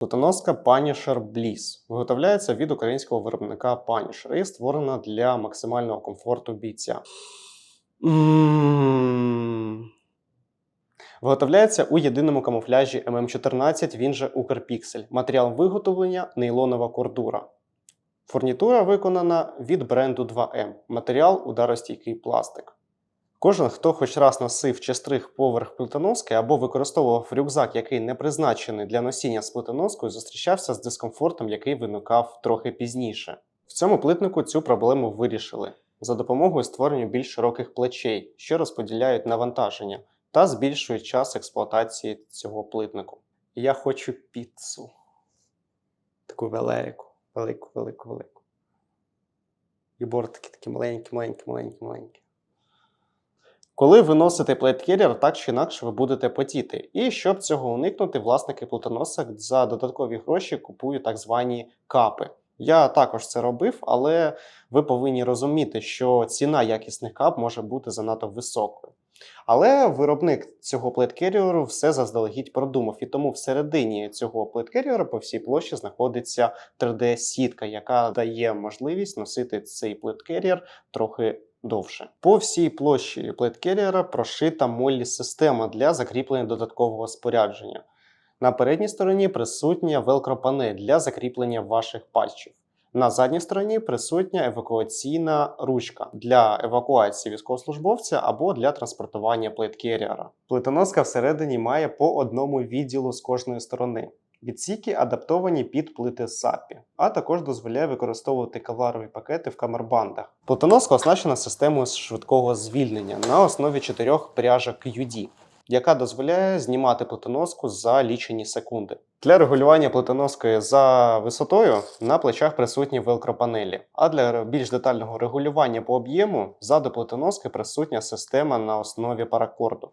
Плитоноска Punisher Bliss виготовляється від українського виробника Punisher і створена для максимального комфорту бійця. Виготовляється у єдиному камуфляжі ММ14, він же Укрпіксель. Матеріал виготовлення нейлонова кордура. Фурнітура виконана від бренду 2M. Матеріал ударостійкий пластик. Кожен, хто хоч раз носив чи стриг поверх плитоноски або використовував рюкзак, який не призначений для носіння з плитоноскою, зустрічався з дискомфортом, який виникав трохи пізніше. В цьому плитнику цю проблему вирішили за допомогою створення більш широких плечей, що розподіляють навантаження та збільшують час експлуатації цього плитнику. Я хочу піцу. Таку велику, велику, велику, велику. І бортики такі маленькі, маленькі, маленькі, маленькі. Коли ви носите плейткерір, так чи інакше ви будете потіти. І щоб цього уникнути, власники плитоносок за додаткові гроші купують так звані капи. Я також це робив, але ви повинні розуміти, що ціна якісних кап може бути занадто високою. Але виробник цього плейткеріору все заздалегідь продумав, і тому всередині цього плейткеріора по всій площі знаходиться 3D-сітка, яка дає можливість носити цей плейткеріор трохи довше. По всій площі плейткеріора прошита моллі система для закріплення додаткового спорядження. На передній стороні присутня велкропанель для закріплення ваших патчів. На задній стороні присутня евакуаційна ручка для евакуації військовослужбовця або для транспортування плейткеріора. Плитоноска всередині має по одному відділу з кожної сторони. Відсіки адаптовані під плити САПі, а також дозволяє використовувати кавларові пакети в камербандах. Плитоноска оснащена системою швидкого звільнення на основі чотирьох пряжок UD, яка дозволяє знімати плитоноску за лічені секунди. Для регулювання плитоноски за висотою на плечах присутні велкропанелі, а для більш детального регулювання по об'єму ззаду плитоноски присутня система на основі паракорду.